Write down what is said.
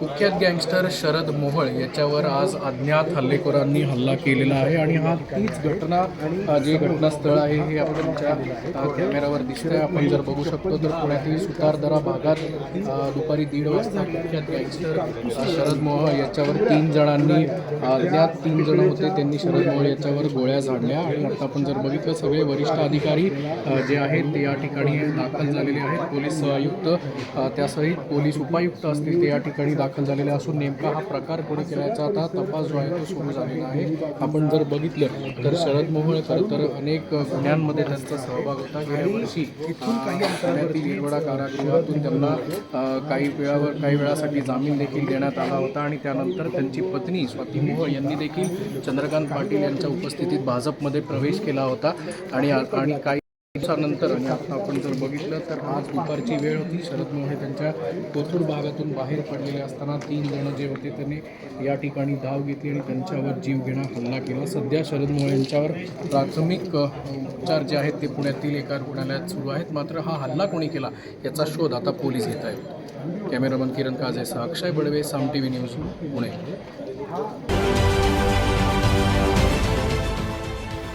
कुख्यात गँगस्टर शरद मोहळ याच्यावर आज अज्ञात हल्लेखोरांनी हल्ला केलेला आहे आणि हा तीच घटना जे घटनास्थळ आहे हे आपल्या कॅमेरावर दिसतंय आपण जर बघू शकतो तर पुण्यातील सुतारदरा भागात दुपारी दीड वाजता कुख्यात गँगस्टर शरद मोहळ याच्यावर तीन जणांनी अज्ञात तीन जण होते त्यांनी शरद मोहळ याच्यावर गोळ्या झाडल्या आणि आता आपण जर बघितलं सगळे वरिष्ठ अधिकारी जे आहेत ते या ठिकाणी दाखल झालेले आहेत. पोलीस आयुक्त त्यासहित पोलीस उपायुक्त असतील ते या ठिकाणी दाखल झालेले असून नेमका हा प्रकार कोणी केल्याचा आता तपास जो आहे तो सुरू झालेला आहे. आपण जर बघितलं तर शरद मोहोळ खरं तर अनेक गुन्ह्यांमध्ये त्यांचा सहभाग होता. गेल्या वर्षी पुण्यातील येरवडा कारागृहातून त्यांना काही वेळावर काही वेळासाठी जामीन देखील देण्यात आला होता आणि त्यानंतर त्यांची पत्नी स्वाती मोहोळ यांनी देखील चंद्रकांत पाटील यांच्या उपस्थितीत भाजपमध्ये प्रवेश केला होता. आणि आणि काही दिवसानंतर आणि आता आपण जर बघितलं तर आज दुपारची वेळ होती. शरद मोहे त्यांच्या कोथरूड भागातून बाहेर पडलेले असताना तीन जण जे होते त्यांनी या ठिकाणी धाव घेतली आणि त्यांच्यावर जीव घेणा हल्ला केला. सध्या शरद मोहे यांच्यावर प्राथमिक उपचार जे आहेत ते पुण्यातील एका रुग्णालयात सुरू आहेत. मात्र हा हल्ला कोणी केला याचा शोध आता पोलीस घेत आहेत. Cameraman Kiran काजेसह Akshay Badwe Saam T V news Pune.